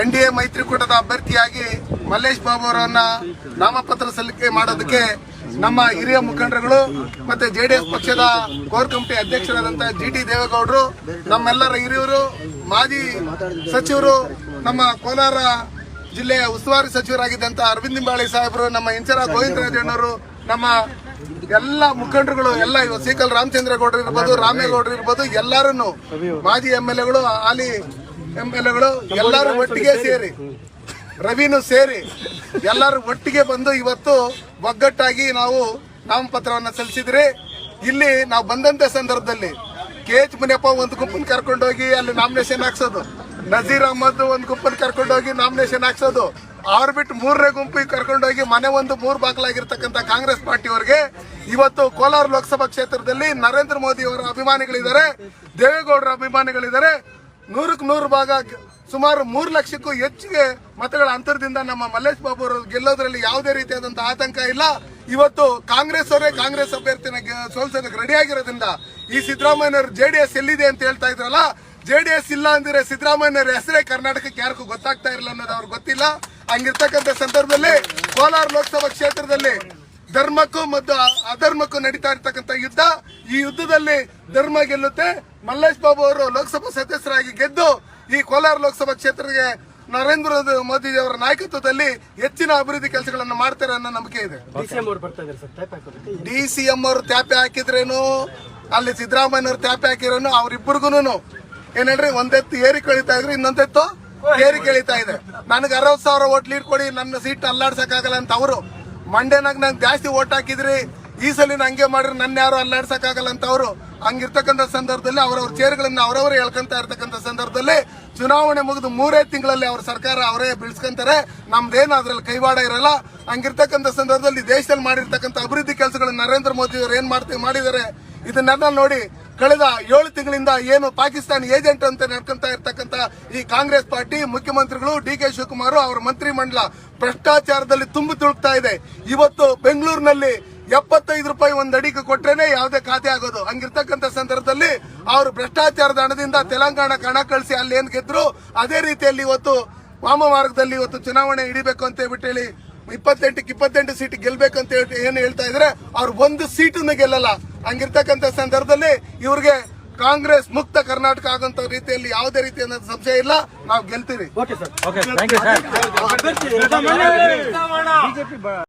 N D A ಮೈತ್ರಿಕೂಟದ ಅಭ್ಯರ್ಥಿಯಾಗಿ ಮಲ್ಲೇಶ್ ಬಾಬು ಅವರನ್ನ ನಾಮಪತ್ರ ಸಲ್ಲಿಕೆ ಮಾಡೋದಕ್ಕೆ ನಮ್ಮ ಹಿರಿಯ ಮುಖಂಡರುಗಳು ಮತ್ತೆ ಎಸ್ ಪಕ್ಷದ ಕೋರ್ ಕಮಿಟಿ ಅಧ್ಯಕ್ಷರಾದಂತಹ ಜಿ ಟಿ ದೇವೇಗೌಡರು, ನಮ್ಮೆಲ್ಲರ ಹಿರಿಯರು, ಮಾಜಿ ಸಚಿವರು, ನಮ್ಮ ಕೋಲಾರ ಜಿಲ್ಲೆಯ ಉಸ್ತುವಾರಿ ಸಚಿವರಾಗಿದ್ದಂತಹ ಅರವಿಂದ್ ನಿಂಬಾಳಿ ಸಾಹೇಬರು, ನಮ್ಮ ಇಂಚರ ಗೋವಿಂದರಾಜಣ್ಣವರು, ನಮ್ಮ ಎಲ್ಲ ಮುಖಂಡರುಗಳು, ಎಲ್ಲ ಇವ ಸೀಕಲ್ ರಾಮಚಂದ್ರ ಗೌಡರು ಇರ್ಬೋದು, ರಾಮೇಗೌಡರು ಇರ್ಬೋದು, ಎಲ್ಲರನ್ನು ಮಾಜಿ ಎಂ ಎಲ್ ಎಗಳು, ಹಾಲಿ ಎಂ ಎಲ್ ಎಗಳು ಎಲ್ಲರೂ ಒಟ್ಟಿಗೆ ಸೇರಿ, ರವಿನೂ ಸೇರಿ ಎಲ್ಲರೂ ಒಟ್ಟಿಗೆ ಬಂದು ಇವತ್ತು ಒಗ್ಗಟ್ಟಾಗಿ ನಾವು ನಾಮಪತ್ರವನ್ನು ಸಲ್ಲಿಸಿದ್ರಿ. ಇಲ್ಲಿ ನಾವು ಬಂದಂತ ಸಂದರ್ಭದಲ್ಲಿ ಕೆ ಎಚ್ ಮುನಿಯಪ್ಪ ಒಂದು ಗುಂಪನ್ನು ಕರ್ಕೊಂಡೋಗಿ ಅಲ್ಲಿ ನಾಮಿನೇಷನ್ ಹಾಕ್ಸೋದು. ನಜೀರ್ ಅಹಮದ್ ಒಂದು ಗುಂಪನ್ನು ಕರ್ಕೊಂಡೋಗಿ ನಾಮಿನೇಷನ್ ಹಾಕ್ಸೋದು. ಅವ್ರು ಬಿಟ್ಟು ಮೂರನೇ ಗುಂಪಿಗೆ ಕರ್ಕೊಂಡೋಗಿ ಮನೆ ಒಂದು ಮೂರು ಬಾಗಿಲಾಗಿರ್ತಕ್ಕಂಥ ಕಾಂಗ್ರೆಸ್ ಪಾರ್ಟಿಯವರಿಗೆ ಇವತ್ತು ಕೋಲಾರ ಲೋಕಸಭಾ ಕ್ಷೇತ್ರದಲ್ಲಿ ನರೇಂದ್ರ ಮೋದಿ ಅವರ ಅಭಿಮಾನಿಗಳಿದ್ದಾರೆ, ದೇವೇಗೌಡರ ಅಭಿಮಾನಿಗಳಿದ್ದಾರೆ. ನೂರಕ್ಕೆ ನೂರು ಭಾಗ, ಸುಮಾರು ಮೂರು ಲಕ್ಷಕ್ಕೂ ಹೆಚ್ಚಿಗೆ ಮತಗಳ ಅಂತರದಿಂದ ನಮ್ಮ ಮಲ್ಲೇಶ್ ಬಾಬು ಅವರು ಗೆಲ್ಲೋದ್ರಲ್ಲಿ ಯಾವುದೇ ರೀತಿಯಾದಂತಹ ಆತಂಕ ಇಲ್ಲ. ಇವತ್ತು ಕಾಂಗ್ರೆಸ್ ಅವರೇ ಕಾಂಗ್ರೆಸ್ ಅಭ್ಯರ್ಥಿನ ಸೋಲ್ಸೋದಕ್ಕೆ ರೆಡಿ ಆಗಿರೋದ್ರಿಂದ ಈ ಡಿ ಎಸ್ ಎಲ್ಲಿದೆ ಅಂತ ಹೇಳ್ತಾ ಇದ್ರಲ್ಲ ಜೆ ಡಿ ಎಸ್ ಇಲ್ಲ ಅಂದ್ರೆ ಸಿದ್ದರಾಮಯ್ಯನವರ ಹೆಸರೇ ಕರ್ನಾಟಕಕ್ಕೆ ಯಾರಿಗೂ ಗೊತ್ತಾಗ್ತಾ ಇರಲಿಲ್ಲ ಅನ್ನೋದು ಅವ್ರಿಗೆ ಗೊತ್ತಿಲ್ಲ. ಹಂಗಿರ್ತಕ್ಕಂಥ ಸಂದರ್ಭದಲ್ಲಿ ಕೋಲಾರ ಲೋಕಸಭಾ ಕ್ಷೇತ್ರದಲ್ಲಿ ಧರ್ಮಕ್ಕೂ ಮತ್ತು ಅಧರ್ಮಕ್ಕೂ ನಡೀತಾ ಇರ್ತಕ್ಕಂಥ ಯುದ್ಧ ಈ ಯುದ್ಧದಲ್ಲಿ ಧರ್ಮ ಗೆಲ್ಲುತ್ತೆ. ಮಲ್ಲೇಶ್ ಬಾಬು ಅವರು ಲೋಕಸಭಾ ಸದಸ್ಯರಾಗಿ ಗೆದ್ದು ಈ ಕೋಲಾರ ಲೋಕಸಭಾ ಕ್ಷೇತ್ರಕ್ಕೆ ನರೇಂದ್ರ ಮೋದಿ ಅವರ ನಾಯಕತ್ವದಲ್ಲಿ ಹೆಚ್ಚಿನ ಅಭಿವೃದ್ಧಿ ಕೆಲಸಗಳನ್ನು ಮಾಡ್ತಾರೆ ಅನ್ನೋ ನಂಬಿಕೆ ಇದೆ. ಅವ್ರು ಡಿ ಸಿ ಎಂ ಅವರು ತ್ಯಾಪೆ ಹಾಕಿದ್ರೇನು ಅಲ್ಲಿ ಸಿದ್ದರಾಮಯ್ಯನವ್ರು ತ್ಯಾಪೆ ಹಾಕಿರೋನು ಅವ್ರಿಬ್ಬರಿಗೂ ಏನೇಳ್ರಿ ಹೇಳ್ರಿ ಒಂದೆತ್ತು ಏರಿ ಕಳೀತಾ ಇದ್ರು ಇನ್ನೊಂದೆತ್ತು ಏರಿ ಕೇಳಿತಾ ಇದೆ. ನನಗೆ ಅರವತ್ ಸಾವಿರ ಓಟ್ ಲೀಡ್ ಕೊಡಿ ನನ್ನ ಸೀಟ್ ಅಲ್ಲಾಡ್ಸಕ್ಕಾಗಲ್ಲ ಅಂತ ಅವರು. ಮಂಡ್ಯನಾಗ ನಂಗೆ ಜಾಸ್ತಿ ಓಟ್ ಹಾಕಿದ್ರಿ, ಈ ಸಲ ಹಂಗೆ ಮಾಡ್ರಿ ನನ್ನ ಯಾರು ಅಲ್ಲಾಡ್ಸಕ್ಕಾಗಲ್ಲ ಅಂತ ಅವರು ಹಂಗಿರ್ತಕ್ಕಂಥ ಸಂದರ್ಭದಲ್ಲಿ ಅವರವ್ರ ಚೇರ್ಗಳನ್ನ ಅವರವರು ಹೇಳ್ಕೊಂತ ಇರ್ತಕ್ಕಂಥ ಸಂದರ್ಭದಲ್ಲಿ ಚುನಾವಣೆ ಮುಗಿದು ಮೂರೇ ತಿಂಗಳಲ್ಲಿ ಅವ್ರ ಸರ್ಕಾರ ಅವರೇ ಬೀಳ್ಸ್ಕೊಂತಾರೆ. ನಮ್ದೇನು ಅದ್ರಲ್ಲಿ ಕೈವಾಡ ಇರಲ್ಲ. ಹಂಗಿರ್ತಕ್ಕಂಥ ಸಂದರ್ಭದಲ್ಲಿ ದೇಶದಲ್ಲಿ ಮಾಡಿರ್ತಕ್ಕಂಥ ಅಭಿವೃದ್ಧಿ ಕೆಲಸಗಳನ್ನ ನರೇಂದ್ರ ಮೋದಿ ಅವರು ಏನ್ ಮಾಡ್ತೀವಿ ಮಾಡಿದ್ದಾರೆ ಇದನ್ನೆಲ್ಲ ನೋಡಿ ಕಳೆದ ಏಳು ತಿಂಗಳಿಂದ ಏನು ಪಾಕಿಸ್ತಾನ ಏಜೆಂಟ್ ಅಂತ ನಡ್ಕೊಂತ ಇರತಕ್ಕಂತ ಈ ಕಾಂಗ್ರೆಸ್ ಪಾರ್ಟಿ, ಮುಖ್ಯಮಂತ್ರಿಗಳು ಡಿ ಕೆ ಶಿವಕುಮಾರ್ ಅವರ ಮಂತ್ರಿ ಮಂಡಲ ಭ್ರಷ್ಟಾಚಾರದಲ್ಲಿ ತುಂಬಿ ತುಳುಕ್ತಾ ಇದೆ. ಇವತ್ತು ಬೆಂಗಳೂರಿನಲ್ಲಿ ಎಪ್ಪತ್ತೈದು ರೂಪಾಯಿ ಒಂದು ಅಡಿಗೆ ಕೊಟ್ರೇನೆ ಯಾವುದೇ ಖಾತೆ ಆಗೋದು. ಹಂಗಿರ್ತಕ್ಕಂಥ ಸಂದರ್ಭದಲ್ಲಿ ಅವರು ಭ್ರಷ್ಟಾಚಾರದ ಹಣದಿಂದ ತೆಲಂಗಾಣಕ್ಕೆ ಹಣ ಕಳಿಸಿ ಅಲ್ಲಿ ಏನ್ ಗೆದ್ರು, ಅದೇ ರೀತಿಯಲ್ಲಿ ಇವತ್ತು ವಾಮ ಮಾರ್ಗದಲ್ಲಿ ಇವತ್ತು ಚುನಾವಣೆ ಹಿಡಿಬೇಕು ಅಂತ ಹೇಳ್ಬಿಟ್ಟು ಹೇಳಿ, ಇಪ್ಪತ್ತೆಂಟಕ್ಕೆ ಇಪ್ಪತ್ತೆಂಟು ಸೀಟ್ ಗೆಲ್ಬೇಕಂತ ಹೇಳಿ, ಏನು ಹೇಳ್ತಾ ಇದ್ರೆ, ಅವ್ರು ಒಂದು ಸೀಟನ್ನು ಗೆಲ್ಲಲ್ಲ. ಹಂಗಿರ್ತಕ್ಕಂಥ ಸಂದರ್ಭದಲ್ಲಿ ಇವ್ರಿಗೆ ಕಾಂಗ್ರೆಸ್ ಮುಕ್ತ ಕರ್ನಾಟಕ ಆಗಂತ ರೀತಿಯಲ್ಲಿ ಯಾವುದೇ ರೀತಿಯ ಸಂಶಯ ಇಲ್ಲ ನಾವು ಗೆಲ್ತೀವಿ